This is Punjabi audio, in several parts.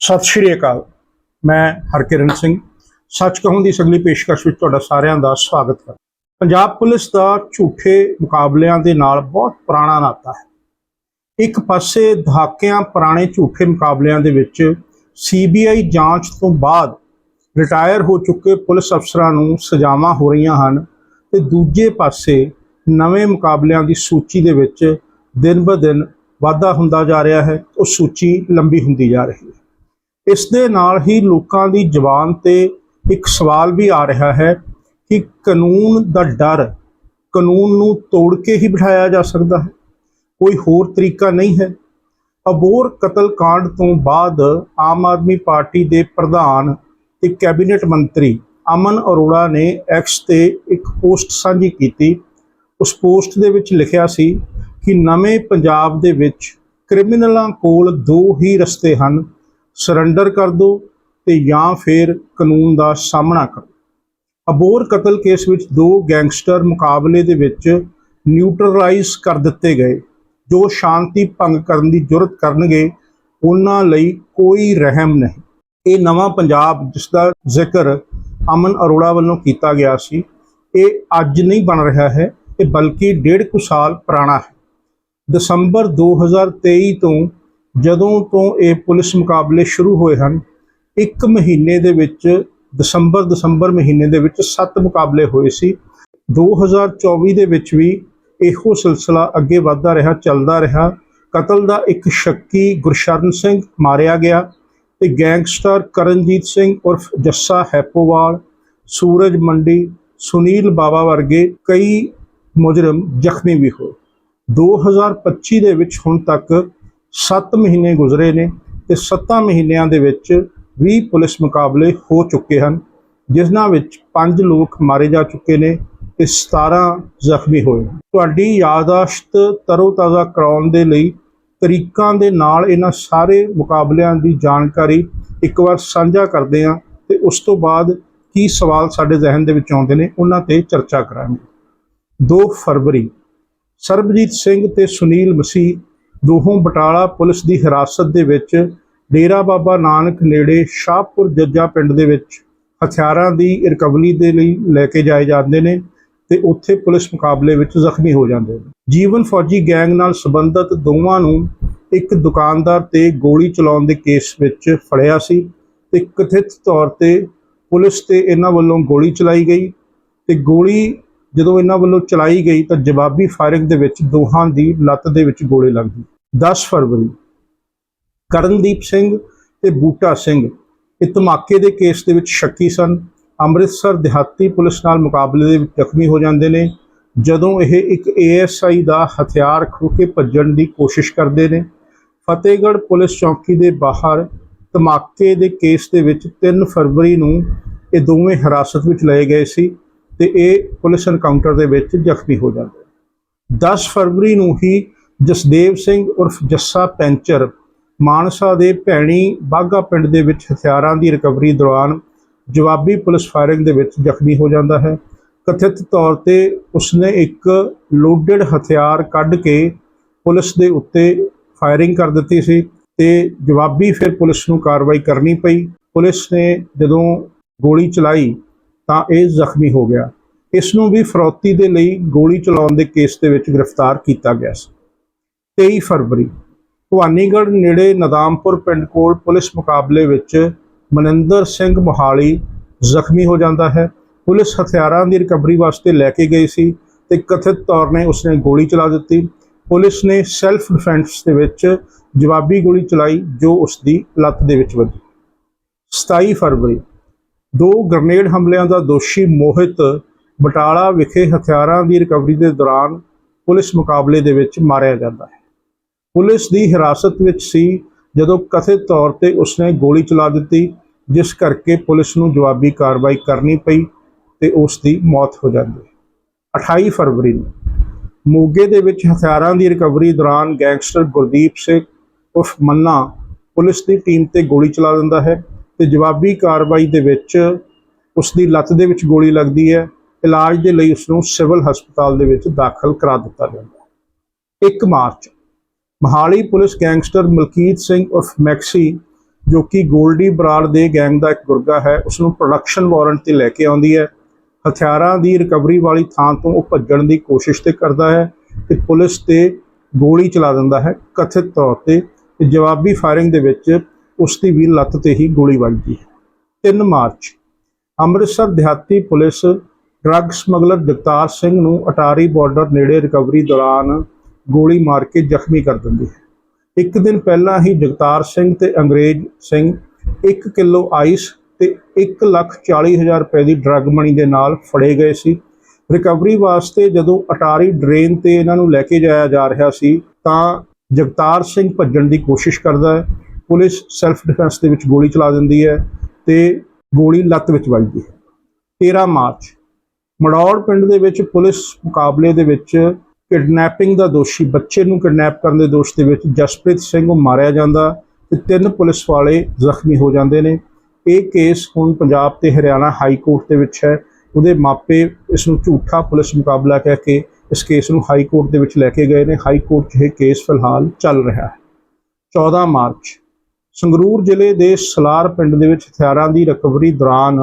ਸਤਿ ਸ਼੍ਰੀ ਅਕਾਲ। ਮੈਂ ਹਰਕਿਰਨ ਸਿੰਘ। ਸੱਚ ਕਹੂੰ ਦੀ ਸਗਲੀ ਪੇਸ਼ਕਸ਼ ਵਿੱਚ ਤੁਹਾਡਾ ਸਾਰਿਆਂ ਦਾ ਸਵਾਗਤ ਹੈ। ਪੰਜਾਬ ਪੁਲਿਸ ਦਾ ਝੂਠੇ ਮੁਕਾਬਲਿਆਂ ਦੇ ਨਾਲ ਬਹੁਤ ਪੁਰਾਣਾ ਨਾਤਾ ਹੈ। ਇੱਕ ਪਾਸੇ ਦਹਾਕਿਆਂ ਪੁਰਾਣੇ ਝੂਠੇ ਮੁਕਾਬਲਿਆਂ ਦੇ ਵਿੱਚ ਸੀਬੀਆਈ ਜਾਂਚ ਤੋਂ ਬਾਅਦ ਰਿਟਾਇਰ ਹੋ ਚੁੱਕੇ ਪੁਲਿਸ ਅਫਸਰਾਂ ਨੂੰ ਸਜ਼ਾਵਾਂ ਹੋ ਰਹੀਆਂ ਹਨ ਤੇ ਦੂਜੇ ਪਾਸੇ ਨਵੇਂ ਮੁਕਾਬਲਿਆਂ ਦੀ ਸੂਚੀ ਦੇ ਵਿੱਚ ਦਿਨ ਬ ਦਿਨ ਵਾਧਾ ਹੁੰਦਾ ਜਾ ਰਿਹਾ ਹੈ। ਉਹ ਸੂਚੀ ਲੰਬੀ ਹੁੰਦੀ ਜਾ ਰਹੀ ਹੈ। ਇਸ ਦੇ ਨਾਲ ਹੀ ਲੋਕਾਂ ਦੀ ਜ਼ੁਬਾਨ ਤੇ ਇੱਕ ਸਵਾਲ ਵੀ ਆ ਰਿਹਾ ਹੈ ਕਿ ਕਾਨੂੰਨ ਦਾ ਡਰ ਕਾਨੂੰਨ ਨੂੰ ਤੋੜ ਕੇ ਹੀ ਬਿਠਾਇਆ ਜਾ ਸਕਦਾ ਹੈ। ਕੋਈ ਹੋਰ ਤਰੀਕਾ ਨਹੀਂ ਹੈ। ਅਬੋਰ ਕਤਲ ਕਾਂਡ ਤੋਂ ਬਾਅਦ ਆਮ ਆਦਮੀ ਪਾਰਟੀ ਦੇ ਪ੍ਰਧਾਨ ਤੇ ਕੈਬਨਿਟ ਮੰਤਰੀ ਅਮਨ ਅਰੋੜਾ ਨੇ ਐਕਸ ਤੇ ਇੱਕ ਪੋਸਟ ਸਾਂਝੀ ਕੀਤੀ। ਉਸ ਪੋਸਟ ਦੇ ਵਿੱਚ ਲਿਖਿਆ ਸੀ ਕਿ ਨਵੇਂ ਪੰਜਾਬ ਦੇ ਵਿੱਚ ਕ੍ਰਿਮੀਨਲਾਂ ਕੋਲ ਦੋ ਹੀ ਰਸਤੇ ਹਨ। ਸਰੈਂਡਰ ਕਰ ਦਿਓ ਤੇ ਜਾਂ ਫਿਰ ਕਾਨੂੰਨ ਦਾ ਸਾਹਮਣਾ ਕਰੋ। ਅਬੋਰ ਕਤਲ ਕੇਸ ਵਿੱਚ ਦੋ ਗੈਂਗਸਟਰ ਮੁਕਾਬਲੇ ਦੇ ਵਿੱਚ ਨਿਊਟਰਲਾਈਜ਼ ਕਰ ਦਿੱਤੇ ਗਏ, ਜੋ ਸ਼ਾਂਤੀ ਭੰਗ ਕਰਨ ਦੀ ਜੁਰਤ ਕਰਨਗੇ, ਉਹਨਾਂ ਲਈ ਕੋਈ ਰਹਿਮ ਨਹੀਂ। ਇਹ ਨਵਾਂ ਪੰਜਾਬ ਜਿਸ ਦਾ ਜ਼ਿਕਰ ਅਮਨ ਅਰੋੜਾ ਵੱਲੋਂ ਕੀਤਾ ਗਿਆ ਸੀ, ਇਹ ਅੱਜ ਨਹੀਂ ਬਣ ਰਿਹਾ ਹੈ, ਇਹ ਬਲਕਿ ਡੇਢ ਕੁ ਸਾਲ ਪੁਰਾਣਾ ਹੈ। ਦਸੰਬਰ 2023 ਤੋਂ ਜਦੋਂ ਤੋਂ ਇਹ ਪੁਲਿਸ ਮੁਕਾਬਲੇ ਸ਼ੁਰੂ ਹੋਏ ਹਨ, ਇੱਕ ਮਹੀਨੇ ਦੇ ਵਿੱਚ, ਦਸੰਬਰ ਦਸੰਬਰ ਮਹੀਨੇ ਦੇ ਵਿੱਚ 7 ਮੁਕਾਬਲੇ ਹੋਏ ਸੀ। 2024 ਦੇ ਵਿੱਚ ਵੀ ਇਹੋ ਸਿਲਸਿਲਾ ਅੱਗੇ ਵਧਦਾ ਰਿਹਾ, ਚੱਲਦਾ ਰਿਹਾ। ਕਤਲ ਦਾ ਇੱਕ ਸ਼ੱਕੀ ਗੁਰਸ਼ਰਨ ਸਿੰਘ ਮਾਰਿਆ ਗਿਆ ਤੇ ਗੈਂਗਸਟਰ ਕਰਨਜੀਤ ਸਿੰਘ ਉਰਫ ਜੱਸਾ ਹੈਪੋਵਾਲ, ਸੂਰਜ ਮੰਡੀ, ਸੁਨੀਲ ਬਾਵਾ ਵਰਗੇ ਕਈ ਮੁਜਰਮ ਜ਼ਖਮੀ ਵੀ ਹੋਏ। 2025 ਦੇ ਵਿੱਚ ਹੁਣ ਤੱਕ 7 ਮਹੀਨੇ ਗੁਜ਼ਰੇ ਨੇ ਤੇ 7 ਮਹੀਨਿਆਂ ਦੇ ਵਿੱਚ 20 ਪੁਲਿਸ ਮੁਕਾਬਲੇ ਹੋ ਚੁੱਕੇ ਹਨ, ਜਿਨ੍ਹਾਂ ਵਿੱਚ 5 ਲੋਕ ਮਾਰੇ ਜਾ ਚੁੱਕੇ ਨੇ ਤੇ 17 ਜ਼ਖਮੀ ਹੋਏ ਤੁਹਾਡੀ ਯਾਦਾਸ਼ਤ ਤਰੋਤਾਜ਼ਾ ਕਰਾਉਣ ਦੇ ਲਈ ਤਰੀਕਾਂ ਦੇ ਨਾਲ ਇਹਨਾਂ ਸਾਰੇ ਮੁਕਾਬਲਿਆਂ ਦੀ ਜਾਣਕਾਰੀ ਇੱਕ ਵਾਰ ਸਾਂਝਾ ਕਰਦੇ ਹਾਂ ਤੇ ਉਸ ਤੋਂ ਬਾਅਦ ਕੀ ਸਵਾਲ ਸਾਡੇ ਜ਼ਿਹਨ ਦੇ ਵਿੱਚ ਆਉਂਦੇ ਨੇ ਉਹਨਾਂ ਤੇ ਚਰਚਾ ਕਰਾਂਗੇ। 2 ਫਰਵਰੀ, ਸਰਬਜੀਤ ਸਿੰਘ ਤੇ ਸੁਨੀਲ ਮਸੀਹ ਦੋਹੋਂ ਬਟਾਲਾ ਪੁਲਿਸ ਦੀ ਹਿਰਾਸਤ ਦੇ ਵਿੱਚ ਡੇਰਾ ਬਾਬਾ ਨਾਨਕ ਨੇੜੇ ਸ਼ਾਹਪੁਰ ਜੱਜਾ ਪਿੰਡ ਦੇ ਵਿੱਚ ਹਥਿਆਰਾਂ ਦੀ ਰਿਕਵਰੀ ਦੇ ਲਈ ਲੈ ਕੇ ਜਾਏ ਜਾਂਦੇ ਨੇ ਤੇ ਉੱਥੇ ਪੁਲਿਸ ਮੁਕਾਬਲੇ ਵਿੱਚ ਜ਼ਖਮੀ ਹੋ ਜਾਂਦੇ ਨੇ। ਜੀਵਨ ਫੌਜੀ ਗੈਂਗ ਨਾਲ ਸੰਬੰਧਿਤ ਦੋਵਾਂ ਨੂੰ ਇੱਕ ਦੁਕਾਨਦਾਰ ਤੇ ਗੋਲੀ ਚਲਾਉਣ ਦੇ ਕੇਸ ਵਿੱਚ ਫੜਿਆ ਸੀ ਤੇ ਕਥਿਤ ਤੌਰ ਤੇ ਪੁਲਿਸ ਤੇ ਇਹਨਾਂ ਵੱਲੋਂ ਗੋਲੀ ਚਲਾਈ ਗਈ ਤੇ ਗੋਲੀ ਜਦੋਂ ਇਹਨਾਂ ਵੱਲੋਂ ਚਲਾਈ ਗਈ ਤਾਂ ਜਵਾਬੀ ਫਾਇਰਿੰਗ ਦੇ ਵਿੱਚ ਦੋਹਾਂ ਦੀ ਲੱਤ ਦੇ ਵਿੱਚ ਗੋਲੇ ਲੱਗ ਗਈ 10 ਫਰਵਰੀ, ਕਰਨਦੀਪ ਸਿੰਘ ਤੇ ਬੂਟਾ ਸਿੰਘ ਇਹ ਧਮਾਕੇ ਦੇ ਕੇਸ ਦੇ ਵਿੱਚ ਸ਼ੱਕੀ ਸਨ। ਅੰਮ੍ਰਿਤਸਰ ਦਿਹਾਤੀ ਪੁਲਿਸ ਨਾਲ ਮੁਕਾਬਲੇ ਦੇ ਵਿੱਚ ਜ਼ਖਮੀ ਹੋ ਜਾਂਦੇ ਨੇ। ਜਦੋਂ ਇਹ ਇੱਕ ਏਐਸਆਈ ਦਾ ਹਥਿਆਰ ਖੋ ਕੇ ਭੱਜਣ ਦੀ ਕੋਸ਼ਿਸ਼ ਕਰਦੇ ਨੇ, ਫਤਿਹਗੜ੍ਹ ਪੁਲਿਸ ਚੌਕੀ ਦੇ ਬਾਹਰ ਧਮਾਕੇ ਦੇ ਕੇਸ ਦੇ ਵਿੱਚ 3 ਫਰਵਰੀ ਨੂੰ ਇਹ ਦੋਵੇਂ ਹਿਰਾਸਤ ਵਿੱਚ ਲਏ ਗਏ ਸੀ। ਤੇ ਇਹ ਪੁਲਿਸ ਐਨਕਾਊਂਟਰ ਦੇ ਵਿੱਚ ਜ਼ਖਮੀ ਹੋ ਜਾਂਦੇ 10 ਫਰਵਰੀ ਨੂੰ ਹੀ ਜਸਦੇਵ ਸਿੰਘ ਉਰਫ ਜੱਸਾ ਪੈਂਚਰ ਮਾਨਸਾ ਦੇ ਭੈਣੀ ਬਾਗਾ ਪਿੰਡ ਦੇ ਵਿੱਚ ਹਥਿਆਰਾਂ ਦੀ ਰਿਕਵਰੀ ਦੌਰਾਨ ਜਵਾਬੀ ਪੁਲਿਸ ਫਾਇਰਿੰਗ ਦੇ ਵਿੱਚ ਜ਼ਖਮੀ ਹੋ ਜਾਂਦਾ ਹੈ। ਕਥਿਤ ਤੌਰ ਤੇ ਉਸਨੇ ਇੱਕ ਲੋਡਡ ਹਥਿਆਰ ਕੱਢ ਕੇ ਪੁਲਿਸ ਦੇ ਉੱਤੇ ਫਾਇਰਿੰਗ ਕਰ ਦਿੱਤੀ ਸੀ ਤੇ ਜਵਾਬੀ ਫਿਰ ਪੁਲਿਸ ਨੂੰ ਕਾਰਵਾਈ ਕਰਨੀ ਪਈ। ਪੁਲਿਸ ਨੇ ਜਦੋਂ ਗੋਲੀ ਚਲਾਈ ਤਾਂ ਇਹ ਜ਼ਖਮੀ ਹੋ ਗਿਆ। ਇਸ ਨੂੰ ਵੀ ਫਰੌਤੀ ਦੇ ਲਈ ਗੋਲੀ ਚਲਾਉਣ ਦੇ ਕੇਸ ਦੇ ਵਿੱਚ ਗ੍ਰਿਫਤਾਰ ਕੀਤਾ ਗਿਆ ਸੀ। 23 ਫਰਵਰੀ, ਭਵਾਨੀਗੜ੍ਹ ਨੇੜੇ ਨਦਾਮਪੁਰ ਪਿੰਡ ਕੋਲ ਪੁਲਿਸ ਮੁਕਾਬਲੇ ਵਿੱਚ ਮਨਿੰਦਰ ਸਿੰਘ ਮੋਹਾਲੀ ਜ਼ਖਮੀ ਹੋ ਜਾਂਦਾ ਹੈ। ਪੁਲਿਸ ਹਥਿਆਰਾਂ ਦੀ ਰਿਕਵਰੀ ਵਾਸਤੇ ਲੈ ਕੇ ਗਈ ਸੀ ਤੇ ਕਥਿਤ ਤੌਰ 'ਤੇ ਉਸਨੇ ਗੋਲੀ ਚਲਾ ਦਿੱਤੀ। ਪੁਲਿਸ ਨੇ ਸੈਲਫ ਡਿਫੈਂਸ ਦੇ ਵਿੱਚ ਜਵਾਬੀ ਗੋਲੀ ਚਲਾਈ ਜੋ ਉਸ ਦੀ ਲੱਤ ਦੇ ਵਿੱਚ ਵੱਜੀ। 27 ਫਰਵਰੀ ਦੋ ਗ੍ਰਨੇਡ ਹਮਲਿਆਂ ਦਾ ਦੋਸ਼ੀ ਮੋਹਿਤ ਬਟਾਲਾ ਵਿਖੇ ਹਥਿਆਰਾਂ ਦੀ ਰਿਕਵਰੀ ਦੇ ਦੌਰਾਨ ਪੁਲਿਸ ਮੁਕਾਬਲੇ ਦੇ ਵਿੱਚ ਮਾਰਿਆ ਜਾਂਦਾ ਹੈ। ਪੁਲਿਸ ਦੀ ਹਿਰਾਸਤ ਵਿੱਚ ਸੀ ਜਦੋਂ ਕਥਿਤ ਤੌਰ ਤੇ ਉਸਨੇ ਗੋਲੀ ਚਲਾ ਦਿੱਤੀ, ਜਿਸ ਕਰਕੇ ਪੁਲਿਸ ਨੂੰ ਜਵਾਬੀ ਕਾਰਵਾਈ ਕਰਨੀ ਪਈ ਤੇ ਉਸ ਦੀ ਮੌਤ ਹੋ ਜਾਂਦੀ। ਹੈ 28 ਫਰਵਰੀ ਨੂੰ ਮੋਗੇ ਦੇ ਵਿੱਚ ਹਥਿਆਰਾਂ ਦੀ ਰਿਕਵਰੀ ਦੌਰਾਨ ਗੈਂਗਸਟਰ ਗੁਰਦੀਪ ਸਿੰਘ ਉਰਫ ਮੰਨਾ ਪੁਲਿਸ ਦੀ ਟੀਮ ਤੇ ਗੋਲੀ ਚਲਾ ਦਿੰਦਾ ਹੈ। ਤੇ ਜਵਾਬੀ ਕਾਰਵਾਈ ਦੇ ਵਿੱਚ ਉਸ ਦੀ ਲੱਤ ਦੇ ਵਿੱਚ ਗੋਲੀ ਲੱਗਦੀ ਹੈ। ਇਲਾਜ ਦੇ ਲਈ ਉਸ ਨੂੰ ਸਿਵਲ ਹਸਪਤਾਲ ਦੇ ਵਿੱਚ ਦਾਖਲ ਕਰਾ ਦਿੱਤਾ ਜਾਂਦਾ ਹੈ। 1 March, Mohali police gangster Malkit Singh ਉਰਫ ਮੈਕਸੀ, ਜੋ ਕਿ ਗੋਲਡੀ ਬਰਾੜ ਦੇ ਗੈਂਗ ਦਾ ਇੱਕ ਗੁਰਗਾ ਹੈ ਉਸ ਨੂੰ ਪ੍ਰੋਡਕਸ਼ਨ ਵਾਰੰਟ ਤੇ ਲੈ ਕੇ ਆਉਂਦੀ ਹੈ। ਹਥਿਆਰਾਂ ਦੀ ਰਿਕਵਰੀ ਵਾਲੀ ਥਾਂ ਤੋਂ ਉਹ ਭੱਜਣ ਦੀ ਕੋਸ਼ਿਸ਼ ਤੇ ਕਰਦਾ ਹੈ ਤੇ ਪੁਲਿਸ ਤੇ ਗੋਲੀ ਚਲਾ ਦਿੰਦਾ ਹੈ। ਕਥਿਤ ਤੌਰ ਤੇ ਤੇ ਜਵਾਬੀ ਫਾਇਰਿੰਗ ਦੇ ਵਿੱਚ ਉਸ ਦੀ ਵੀ ਲੱਤ ਤੇ ਹੀ ਗੋਲੀ ਵੱਜਦੀ ਹੈ। 3 ਮਾਰਚ, ਅੰਮ੍ਰਿਤਸਰ ਦਿਹਾਤੀ police drug smuggler Jagtar Singh ਨੂੰ ਅਟਾਰੀ ਬਾਰਡਰ ਨੇੜੇ ਰਿਕਵਰੀ ਦੌਰਾਨ ਗੋਲੀ ਮਾਰ ਕੇ ਜ਼ਖਮੀ ਕਰ ਦਿੰਦੀ ਹੈ। ਇੱਕ ਦਿਨ ਪਹਿਲਾਂ ਹੀ ਜਗਤਾਰ ਸਿੰਘ ਤੇ ਅੰਗਰੇਜ਼ ਸਿੰਘ 1 ਕਿਲੋ ਆਈਸ ਤੇ 140000 ਰੁਪਏ ਦੀ ਡਰੱਗ ਮਨੀ ਦੇ ਨਾਲ ਫੜੇ ਗਏ ਸੀ। ਰਿਕਵਰੀ ਵਾਸਤੇ ਜਦੋਂ ਅਟਾਰੀ ਡਰੇਨ ਤੇ ਇਹਨਾਂ ਨੂੰ ਲੈ ਕੇ ਜਾਇਆ ਜਾ ਰਿਹਾ ਸੀ ਤਾਂ ਜਗਤਾਰ ਸਿੰਘ ਭੱਜਣ ਦੀ ਕੋਸ਼ਿਸ਼ ਕਰਦਾ ਹੈ। ਪੁਲਿਸ ਸੈਲਫ ਡਿਫੈਂਸ ਦੇ ਵਿੱਚ ਗੋਲੀ ਚਲਾ ਦਿੰਦੀ ਹੈ ਤੇ ਗੋਲੀ ਲੱਤ ਵਿੱਚ ਵੱਜਦੀ ਹੈ। 13 ਮਾਰਚ, ਮੜੌੜ ਪਿੰਡ ਦੇ ਵਿੱਚ ਪੁਲਿਸ ਮੁਕਾਬਲੇ ਦੇ ਵਿੱਚ ਕਿਡਨੈਪਿੰਗ ਦਾ ਦੋਸ਼ੀ, ਬੱਚੇ ਨੂੰ ਕਿਡਨੈਪ ਕਰਨ ਦੇ ਦੋਸ਼ ਦੇ ਵਿੱਚ ਜਸਪ੍ਰੀਤ ਸਿੰਘ ਨੂੰ ਮਾਰਿਆ ਜਾਂਦਾ ਤੇ ਤਿੰਨ ਪੁਲਿਸ ਵਾਲੇ ਜ਼ਖਮੀ ਹੋ ਜਾਂਦੇ ਨੇ। ਇਹ ਕੇਸ ਹੁਣ ਪੰਜਾਬ ਤੇ ਹਰਿਆਣਾ ਹਾਈ ਕੋਰਟ ਦੇ ਵਿੱਚ ਹੈ। ਉਹਦੇ ਮਾਪੇ ਇਸ ਨੂੰ ਝੂਠਾ ਪੁਲਿਸ ਮੁਕਾਬਲਾ ਕਹਿ ਕੇ ਇਸ ਕੇਸ ਨੂੰ ਹਾਈ ਕੋਰਟ ਦੇ ਵਿੱਚ ਲੈ ਕੇ ਗਏ ਨੇ। ਹਾਈ ਕੋਰਟ 'ਚ ਇਹ ਕੇਸ ਫਿਲਹਾਲ ਚੱਲ ਰਿਹਾ ਹੈ। 14 ਮਾਰਚ ਸੰਗਰੂਰ ਜ਼ਿਲ੍ਹੇ ਦੇ ਸਲਾਰ ਪਿੰਡ ਦੇ ਵਿੱਚ ਹਥਿਆਰਾਂ ਦੀ ਰਿਕਵਰੀ ਦੌਰਾਨ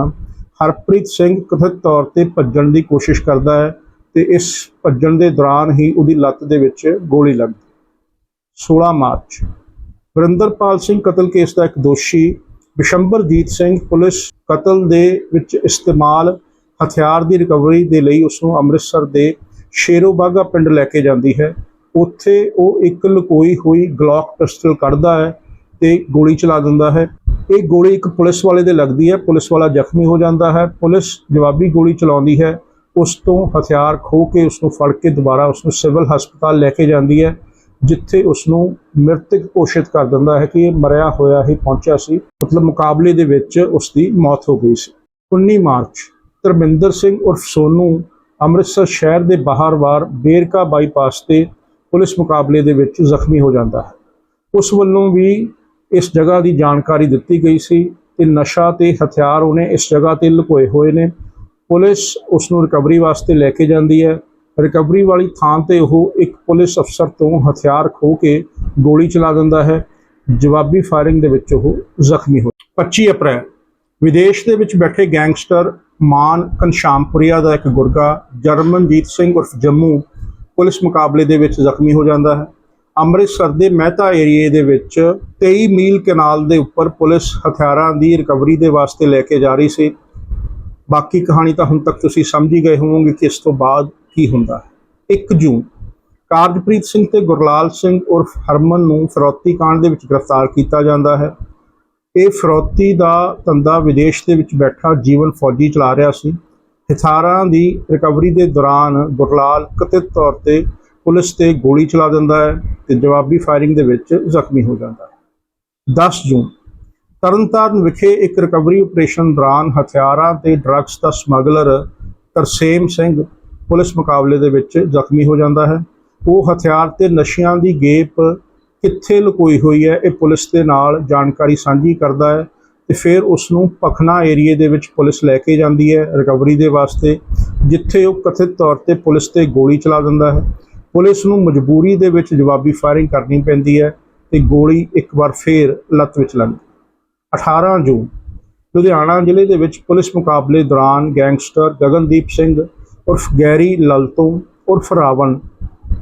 ਹਰਪ੍ਰੀਤ ਸਿੰਘ ਕਥਿਤ ਤੌਰ ਤੇ ਭੱਜਣ ਦੀ ਕੋਸ਼ਿਸ਼ ਕਰਦਾ ਹੈ ਤੇ ਇਸ ਭੱਜਣ ਦੇ ਦੌਰਾਨ ਹੀ ਉਹਦੀ ਲੱਤ ਦੇ ਵਿੱਚ ਗੋਲੀ ਲੱਗਦੀ 16 ਮਾਰਚ, ਵਰਿੰਦਰਪਾਲ ਸਿੰਘ ਕਤਲ ਕੇਸ ਦਾ ਇੱਕ ਦੋਸ਼ੀ ਬਿਸ਼ੰਬਰਜੀਤ ਸਿੰਘ ਪੁਲਿਸ ਕਤਲ ਦੇ ਵਿੱਚ ਇਸਤੇਮਾਲ ਹਥਿਆਰ ਦੀ ਰਿਕਵਰੀ ਦੇ ਲਈ ਉਸ ਨੂੰ ਅੰਮ੍ਰਿਤਸਰ ਦੇ ਸ਼ੇਰੋਬਾਗਾ ਪਿੰਡ ਲੈ ਕੇ ਜਾਂਦੀ ਹੈ। ਉੱਥੇ ਉਹ ਇੱਕ ਲੁਕੋਈ ਹੋਈ ਗਲੌਕ ਪਿਸਟਲ ਕੱਢਦਾ ਹੈ ਤੇ ਗੋਲੀ ਚਲਾ ਦਿੰਦਾ ਹੈ। ਇਹ ਗੋਲੀ ਇੱਕ ਪੁਲਿਸ ਵਾਲੇ ਦੇ ਲੱਗਦੀ ਹੈ। ਪੁਲਿਸ ਵਾਲਾ ਜ਼ਖਮੀ ਹੋ ਜਾਂਦਾ ਹੈ। ਪੁਲਿਸ ਜਵਾਬੀ ਗੋਲੀ ਚਲਾਉਂਦੀ ਹੈ। ਉਸ ਤੋਂ ਹਥਿਆਰ ਖੋਹ ਕੇ ਉਸ ਨੂੰ ਫੜ ਕੇ ਦੁਬਾਰਾ ਉਸ ਨੂੰ ਸਿਵਲ ਹਸਪਤਾਲ ਲੈ ਕੇ ਜਾਂਦੀ ਹੈ, ਜਿੱਥੇ ਉਸ ਨੂੰ ਮ੍ਰਿਤਕ ਘੋਸ਼ਿਤ ਕਰ ਦਿੰਦਾ ਹੈ ਕਿ ਇਹ ਮਰਿਆ ਹੋਇਆ ਹੀ ਪਹੁੰਚਿਆ ਸੀ। ਮਤਲਬ ਮੁਕਾਬਲੇ ਦੇ ਵਿੱਚ ਉਸ ਦੀ ਮੌਤ ਹੋ ਗਈ ਸੀ। 19 ਮਾਰਚ, ਧਰਮਿੰਦਰ ਸਿੰਘ ਉਰਫ ਸੋਨੂ ਅੰਮ੍ਰਿਤਸਰ ਸ਼ਹਿਰ ਦੇ ਬਾਹਰ-ਬਾਰ ਬੇਰਕਾ ਬਾਈਪਾਸ ਤੇ ਪੁਲਿਸ ਮੁਕਾਬਲੇ ਦੇ ਵਿੱਚ ਜ਼ਖਮੀ ਹੋ ਜਾਂਦਾ ਹੈ। ਉਸ ਵੱਲੋਂ ਵੀ ਇਸ ਜਗ੍ਹਾ ਦੀ ਜਾਣਕਾਰੀ ਦਿੱਤੀ ਗਈ ਸੀ ਤੇ ਨਸ਼ਾ ਤੇ ਹਥਿਆਰ ਉਹਨੇ ਇਸ ਜਗ੍ਹਾ ਤੇ ਲੁਕੋਏ ਹੋਏ ਨੇ। ਪੁਲਿਸ ਉਸ ਨੂੰ ਰਿਕਵਰੀ ਵਾਸਤੇ ਲੈ ਕੇ ਜਾਂਦੀ ਹੈ। ਰਿਕਵਰੀ ਵਾਲੀ ਥਾਂ ਤੇ ਉਹ ਇੱਕ ਪੁਲਿਸ ਅਫਸਰ ਤੋਂ ਹਥਿਆਰ ਖੋਹ ਕੇ ਗੋਲੀ ਚਲਾ ਦਿੰਦਾ ਹੈ। ਜਵਾਬੀ ਫਾਇਰਿੰਗ ਦੇ ਵਿੱਚ ਉਹ ਜ਼ਖਮੀ ਹੋ 25 ਅਪ੍ਰੈਲ, ਵਿਦੇਸ਼ ਦੇ ਵਿੱਚ ਬੈਠੇ ਗੈਂਗਸਟਰ ਮਾਨ ਘਨਸ਼ਾਮਪੁਰੀਆ ਦਾ ਇੱਕ ਗੁਰਗਾ, ਜਰਮਨਜੀਤ ਸਿੰਘ ਉਰਫ ਜੰਮੂ ਪੁਲਿਸ ਮੁਕਾਬਲੇ ਦੇ ਵਿੱਚ ਜ਼ਖਮੀ ਹੋ ਜਾਂਦਾ ਹੈ। ਅੰਮ੍ਰਿਤਸਰ ਦੇ ਮਹਿਤਾ ਏਰੀਏ ਦੇ ਵਿੱਚ 23 ਮੀਲ ਕਨਾਲ ਦੇ ਉੱਪਰ ਪੁਲਿਸ ਹਥਿਆਰਾਂ ਦੀ ਰਿਕਵਰੀ ਦੇ ਵਾਸਤੇ ਲੈ ਕੇ ਜਾ ਰਹੀ ਸੀ। ਬਾਕੀ ਕਹਾਣੀ ਤਾਂ ਹੁਣ ਤੱਕ ਤੁਸੀਂ ਸਮਝ ਹੀ ਗਏ ਹੋਵੋਗੇ ਕਿ ਇਸ ਤੋਂ ਬਾਅਦ ਕੀ ਹੁੰਦਾ ਹੈ। 1 ਜੂਨ, ਕਾਰਜਪ੍ਰੀਤ ਸਿੰਘ ਤੇ ਗੁਰਲਾਲ ਸਿੰਘ ਉਰਫ ਹਰਮਨ ਨੂੰ ਫਰੌਤੀ ਕਾਂਡ ਦੇ ਵਿੱਚ ਗ੍ਰਿਫਤਾਰ ਕੀਤਾ ਜਾਂਦਾ ਹੈ। ਇਹ ਫਰੌਤੀ ਦਾ ਧੰਦਾ ਵਿਦੇਸ਼ ਦੇ ਵਿੱਚ ਬੈਠਾ ਜੀਵਨ ਫੌਜੀ ਚਲਾ ਰਿਹਾ ਸੀ। ਹਥਿਆਰਾਂ ਦੀ ਰਿਕਵਰੀ ਦੇ ਦੌਰਾਨ ਗੁਰਲਾਲ ਕਥਿਤ ਤੌਰ ਤੇ ਪੁਲਿਸ ਤੇ ਗੋਲੀ ਚਲਾ ਦਿੰਦਾ ਹੈ ਤੇ ਜਵਾਬੀ ਫਾਇਰਿੰਗ ਦੇ ਵਿੱਚ ਜ਼ਖਮੀ ਹੋ ਜਾਂਦਾ ਹੈ। 10 ਜੂਨ, ਤਰਨਤਾਰਨ ਵਿਖੇ ਇੱਕ ਰਿਕਵਰੀ ਆਪਰੇਸ਼ਨ ਦੌਰਾਨ ਹਥਿਆਰਾਂ ਤੇ ਡਰੱਗਸ ਦਾ ਸਮਗਲਰ ਤਰਸੇਮ ਸਿੰਘ ਪੁਲਿਸ ਮੁਕਾਬਲੇ ਦੇ ਵਿੱਚ ਜ਼ਖਮੀ ਹੋ ਜਾਂਦਾ ਹੈ। ਉਹ ਹਥਿਆਰ ਤੇ ਨਸ਼ਿਆਂ ਦੀ ਗੇਪ ਕਿੱਥੇ ਲੁਕੋਈ ਹੋਈ ਹੈ ਇਹ ਪੁਲਿਸ ਦੇ ਨਾਲ ਜਾਣਕਾਰੀ ਸਾਂਝੀ ਕਰਦਾ ਹੈ ਤੇ ਫਿਰ ਉਸ ਨੂੰ ਪਖਨਾ ਏਰੀਏ ਦੇ ਵਿੱਚ ਪੁਲਿਸ ਲੈ ਕੇ ਜਾਂਦੀ ਹੈ ਰਿਕਵਰੀ ਦੇ ਵਾਸਤੇ, ਜਿੱਥੇ ਉਹ ਕਥਿਤ ਤੌਰ ਤੇ ਪੁਲਿਸ ਤੇ ਗੋਲੀ ਚਲਾ ਦਿੰਦਾ ਹੈ। ਪੁਲਿਸ ਨੂੰ ਮਜਬੂਰੀ ਦੇ ਵਿੱਚ ਜਵਾਬੀ ਫਾਇਰਿੰਗ ਕਰਨੀ ਪੈਂਦੀ ਹੈ ਤੇ ਗੋਲੀ ਇੱਕ ਵਾਰ ਫੇਰ ਲੱਤ ਵਿੱਚ ਲੱਗਦੀ 18 ਜੂਨ, ਲੁਧਿਆਣਾ ਜ਼ਿਲ੍ਹੇ ਦੇ ਵਿੱਚ ਪੁਲਿਸ ਮੁਕਾਬਲੇ ਦੌਰਾਨ ਗੈਂਗਸਟਰ ਗਗਨਦੀਪ ਸਿੰਘ ਉਰਫ ਗੈਰੀ ਲਲਤੋਂ ਉਰਫ ਰਾਵਣ,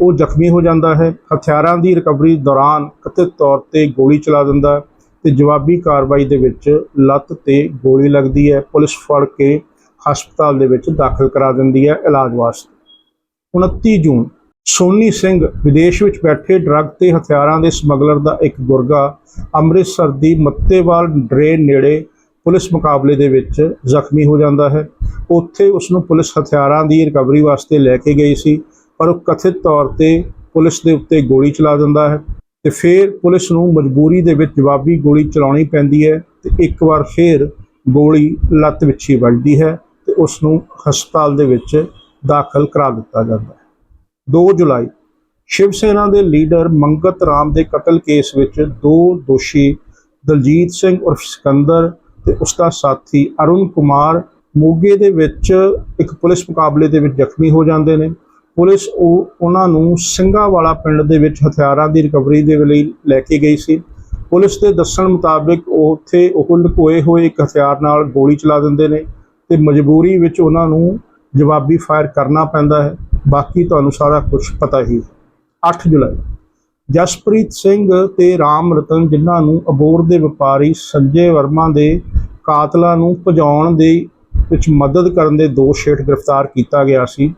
ਉਹ ਜ਼ਖਮੀ ਹੋ ਜਾਂਦਾ ਹੈ। ਹਥਿਆਰਾਂ ਦੀ ਰਿਕਵਰੀ ਦੌਰਾਨ ਕਥਿਤ ਤੌਰ ਤੇ ਗੋਲੀ ਚਲਾ ਦਿੰਦਾ ਹੈ ਤੇ ਜਵਾਬੀ ਕਾਰਵਾਈ ਦੇ ਵਿੱਚ ਲੱਤ ਤੇ ਗੋਲੀ ਲੱਗਦੀ ਹੈ। ਪੁਲਿਸ ਫੜ ਕੇ ਹਸਪਤਾਲ ਦੇ ਵਿੱਚ ਦਾਖਲ ਕਰਾ ਦਿੰਦੀ ਹੈ ਇਲਾਜ ਵਾਸਤੇ। 29 ਜੂਨ ਸੋਨੀ ਸਿੰਘ ਵਿਦੇਸ਼ ਵਿੱਚ ਬੈਠੇ ਡਰੱਗ ਤੇ ਹਥਿਆਰਾਂ ਦੇ ਸਮਗਲਰ ਦਾ ਇੱਕ ਗੁਰਗਾ ਅੰਮ੍ਰਿਤਸਰ ਦੀ ਮੱਤੇਵਾਲ ਡਰੇਨ ਨੇੜੇ ਪੁਲਿਸ ਮੁਕਾਬਲੇ ਦੇ ਵਿੱਚ ਜ਼ਖਮੀ ਹੋ ਜਾਂਦਾ ਹੈ। ਉੱਥੇ ਉਸ ਨੂੰ ਪੁਲਿਸ ਹਥਿਆਰਾਂ ਦੀ ਰਿਕਵਰੀ ਵਾਸਤੇ ਲੈ ਕੇ ਗਈ ਸੀ, ਪਰ ਉਹ ਕਥਿਤ ਤੌਰ ਤੇ ਪੁਲਿਸ ਦੇ ਉੱਤੇ ਗੋਲੀ ਚਲਾ ਦਿੰਦਾ ਹੈ ਤੇ ਫਿਰ ਪੁਲਿਸ ਨੂੰ ਮਜਬੂਰੀ ਦੇ ਵਿੱਚ ਜਵਾਬੀ ਗੋਲੀ ਚਲਾਉਣੀ ਪੈਂਦੀ ਹੈ ਤੇ ਇੱਕ ਵਾਰ ਫਿਰ ਗੋਲੀ ਲੱਤ ਵਿੱਚ ਹੀ ਵੱਜਦੀ ਹੈ ਤੇ ਉਸ ਨੂੰ ਹਸਪਤਾਲ ਦੇ ਵਿੱਚ ਦਾਖਲ ਕਰਾ ਦਿੱਤਾ ਜਾਂਦਾ ਹੈ। 2 ਜੁਲਾਈ, ਸ਼ਿਵ ਸੈਨਾ ਦੇ ਲੀਡਰ ਮੰਗਤ ਰਾਮ ਦੇ ਕਤਲ ਕੇਸ ਵਿੱਚ ਦੋ ਦੋਸ਼ੀ, ਦਲਜੀਤ ਸਿੰਘ ਉਰਫ ਸਿਕੰਦਰ ਤੇ ਉਸ ਦਾ ਸਾਥੀ ਅਰੁਣ ਕੁਮਾਰ ਮੋਗੇ ਦੇ ਵਿੱਚ ਇੱਕ ਪੁਲਿਸ ਮੁਕਾਬਲੇ ਦੇ ਵਿੱਚ ਜ਼ਖਮੀ ਹੋ ਜਾਂਦੇ ਨੇ। ਪੁਲਿਸ ਉਹ ਉਹਨਾਂ ਨੂੰ ਸਿੰਘਾਵਾਲਾ ਪਿੰਡ ਦੇ ਵਿੱਚ ਹਥਿਆਰਾਂ ਦੀ ਰਿਕਵਰੀ ਦੇ ਲਈ ਲੈ ਕੇ ਗਈ ਸੀ। ਪੁਲਿਸ ਦੇ ਦੱਸਣ ਮੁਤਾਬਿਕ ਉਹ ਉੱਥੇ ਉਹ ਲੁਕੋਏ ਹੋਏ ਇੱਕ ਹਥਿਆਰ ਨਾਲ ਗੋਲੀ ਚਲਾ ਦਿੰਦੇ ਨੇ ਤੇ ਮਜਬੂਰੀ ਵਿੱਚ ਉਹਨਾਂ ਨੂੰ ਜਵਾਬੀ ਫਾਇਰ ਕਰਨਾ ਪੈਂਦਾ ਹੈ। ਬਾਕੀ ਤੁਹਾਨੂੰ ਸਾਰਾ ਕੁਝ ਪਤਾ ਹੀ ਹੈ। 8 ਜੁਲਾਈ। ਜਸਪ੍ਰੀਤ ਸਿੰਘ ਤੇ ਰਾਮ ਰਤਨ, ਜਿਨ੍ਹਾਂ ਨੂੰ ਅਬੋਰ ਦੇ ਵਪਾਰੀ ਸੰਜੇ ਵਰਮਾ ਦੇ ਕਾਤਲਾਂ ਨੂੰ ਭਜਾਉਣ ਦੇ ਵਿੱਚ ਮਦਦ ਕਰਨ ਦੇ ਦੋਸ਼ ਹੇਠ ਗ੍ਰਿਫਤਾਰ ਕੀਤਾ ਗਿਆ ਸੀ।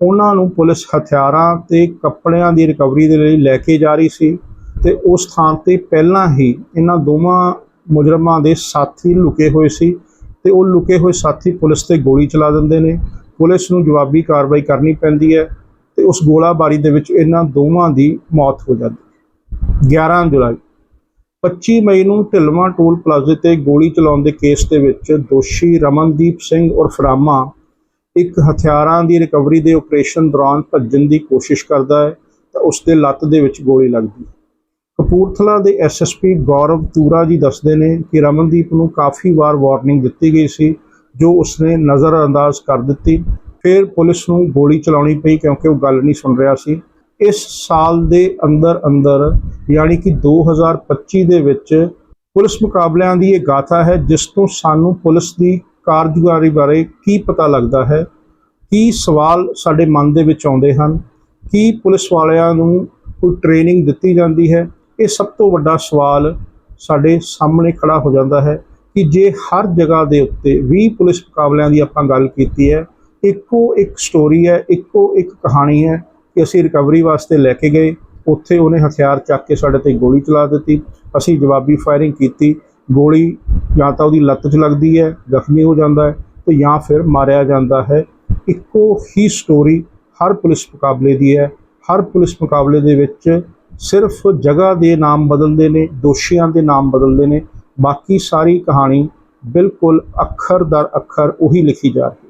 ਉਹਨਾਂ ਨੂੰ ਪੁਲਿਸ ਹਥਿਆਰਾਂ ਤੇ ਕੱਪੜਿਆਂ ਦੀ ਰਿਕਵਰੀ ਦੇ ਲਈ ਲੈ ਕੇ ਜਾ ਰਹੀ ਸੀ ਤੇ ਉਸ ਥਾਂ ਤੇ ਪਹਿਲਾਂ ਹੀ ਇਹਨਾਂ ਦੋਵਾਂ ਮੁਜਰਮਾਂ ਦੇ ਸਾਥੀ ਲੁਕੇ ਹੋਏ ਸੀ ਤੇ ਉਹ ਲੁਕੇ ਹੋਏ ਸਾਥੀ ਪੁਲਿਸ ਤੇ ਗੋਲੀ ਚਲਾ ਦਿੰਦੇ ਨੇ। ਪੁਲਿਸ ਨੂੰ ਜਵਾਬੀ ਕਾਰਵਾਈ ਕਰਨੀ ਪੈਂਦੀ ਹੈ ਤੇ ਉਸ ਗੋਲਾਬਾਰੀ ਦੇ ਵਿੱਚ ਇਹਨਾਂ ਦੋਵਾਂ ਦੀ ਮੌਤ ਹੋ ਜਾਂਦੀ ਹੈ। 11 ਜੁਲਾਈ 25 ਮਈ ਨੂੰ ਢਿਲਵਾਂ ਟੋਲ ਪਲਾਜ਼ੇ ਤੇ ਗੋਲੀ ਚਲਾਉਣ ਦੇ ਕੇਸ ਦੇ ਵਿੱਚ ਦੋਸ਼ੀ ਰਮਨਦੀਪ ਸਿੰਘ ਉਰਫ ਰਾਮਾ ਇੱਕ ਹਥਿਆਰਾਂ ਦੀ ਰਿਕਵਰੀ ਦੇ ਆਪਰੇਸ਼ਨ ਦੌਰਾਨ ਭੱਜਣ ਦੀ ਕੋਸ਼ਿਸ਼ ਕਰਦਾ ਹੈ ਤਾਂ ਉਸ ਦੇ ਲੱਤ ਦੇ ਵਿੱਚ ਗੋਲੀ ਲੱਗਦੀ ਹੈ। ਕਪੂਰਥਲਾ ਦੇ ਐਸਐਸਪੀ ਗੌਰਵ ਤੂਰਾ ਜੀ ਦੱਸਦੇ ਨੇ ਕਿ ਰਮਨਦੀਪ ਨੂੰ ਕਾਫੀ ਵਾਰ ਵਾਰਨਿੰਗ ਦਿੱਤੀ ਗਈ ਸੀ ਜੋ ਉਸਨੇ ਨਜ਼ਰਅੰਦਾਜ਼ ਕਰ ਦਿੱਤੀ। ਫਿਰ ਪੁਲਿਸ ਨੂੰ ਗੋਲੀ ਚਲਾਉਣੀ ਪਈ ਕਿਉਂਕਿ ਉਹ ਗੱਲ ਨਹੀਂ ਸੁਣ ਰਿਹਾ ਸੀ। ਇਸ ਸਾਲ ਦੇ ਅੰਦਰ ਅੰਦਰ ਯਾਨੀ ਕਿ 2025 ਦੇ ਵਿੱਚ ਪੁਲਿਸ ਮੁਕਾਬਲਿਆਂ ਦੀ ਇਹ ਗਾਥਾ ਹੈ, ਜਿਸ ਤੋਂ ਸਾਨੂੰ ਪੁਲਿਸ ਦੀ ਕਾਰਜਕਾਰੀ ਬਾਰੇ ਕੀ ਪਤਾ ਲੱਗਦਾ ਹੈ, ਕੀ ਸਵਾਲ ਸਾਡੇ ਮਨ ਦੇ ਵਿੱਚ ਆਉਂਦੇ ਹਨ, ਕੀ ਪੁਲਿਸ ਵਾਲਿਆਂ ਨੂੰ ਕੋਈ ਟ੍ਰੇਨਿੰਗ ਦਿੱਤੀ ਜਾਂਦੀ ਹੈ, ਇਹ ਸਭ ਤੋਂ ਵੱਡਾ ਸਵਾਲ ਸਾਡੇ ਸਾਹਮਣੇ ਖੜਾ ਹੋ ਜਾਂਦਾ ਹੈ। ਕਿ ਜੇ ਹਰ ਜਗ੍ਹਾ ਦੇ ਉੱਤੇ 20 ਪੁਲਿਸ ਮੁਕਾਬਲਿਆਂ ਦੀ ਆਪਾਂ ਗੱਲ ਕੀਤੀ ਹੈ, ਇੱਕੋ ਇੱਕ ਸਟੋਰੀ ਹੈ, ਇੱਕੋ ਇੱਕ ਕਹਾਣੀ ਹੈ ਕਿ ਅਸੀਂ ਰਿਕਵਰੀ ਵਾਸਤੇ ਲੈ ਕੇ ਗਏ, ਉੱਥੇ ਉਹਨੇ ਹਥਿਆਰ ਚੱਕ ਕੇ ਸਾਡੇ ਤੇ ਗੋਲੀ ਚਲਾ ਦਿੱਤੀ, ਅਸੀਂ ਜਵਾਬੀ ਫਾਇਰਿੰਗ ਕੀਤੀ, ਗੋਲੀ ਜਾਂ ਤਾਂ ਉਹਦੀ ਲੱਤ 'ਚ ਲੱਗਦੀ ਹੈ, ਜ਼ਖਮੀ ਹੋ ਜਾਂਦਾ ਹੈ ਤੇ ਜਾਂ ਫਿਰ ਮਾਰਿਆ ਜਾਂਦਾ ਹੈ। ਇੱਕੋ ਹੀ ਸਟੋਰੀ ਹਰ ਪੁਲਿਸ ਮੁਕਾਬਲੇ ਦੀ ਹੈ। ਹਰ ਪੁਲਿਸ ਮੁਕਾਬਲੇ ਦੇ ਵਿੱਚ ਸਿਰਫ ਜਗ੍ਹਾ ਦੇ ਨਾਮ ਬਦਲਦੇ ਨੇ, ਦੋਸ਼ੀਆਂ ਦੇ ਨਾਮ ਬਦਲਦੇ ਨੇ। ਬਾਕੀ ਸਾਰੀ ਕਹਾਣੀ ਬਿਲਕੁਲ ਅੱਖਰ ਦਰ ਅੱਖਰ ਉਹੀ ਲਿਖੀ ਜਾ ਰਹੀ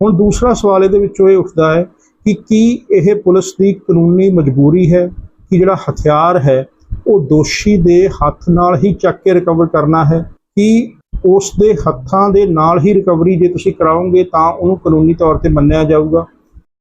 ਹੁਣ ਦੂਸਰਾ ਸਵਾਲ ਇਹਦੇ ਵਿੱਚੋਂ ਇਹ ਉੱਠਦਾ ਹੈ ਕਿ ਕੀ ਇਹ ਪੁਲਿਸ ਦੀ ਕਾਨੂੰਨੀ ਮਜਬੂਰੀ ਹੈ ਕਿ ਜਿਹੜਾ ਹਥਿਆਰ ਹੈ ਉਹ ਦੋਸ਼ੀ ਦੇ ਹੱਥ ਨਾਲ ਹੀ ਚੱਕ ਕੇ ਰਿਕਵਰ ਕਰਨਾ ਹੈ? ਕਿ ਉਸ ਦੇ ਹੱਥਾਂ ਦੇ ਨਾਲ ਹੀ ਰਿਕਵਰੀ ਜੇ ਤੁਸੀਂ ਕਰਾਓਗੇ ਤਾਂ ਉਹਨੂੰ ਕਾਨੂੰਨੀ ਤੌਰ ਤੇ ਮੰਨਿਆ ਜਾਊਗਾ?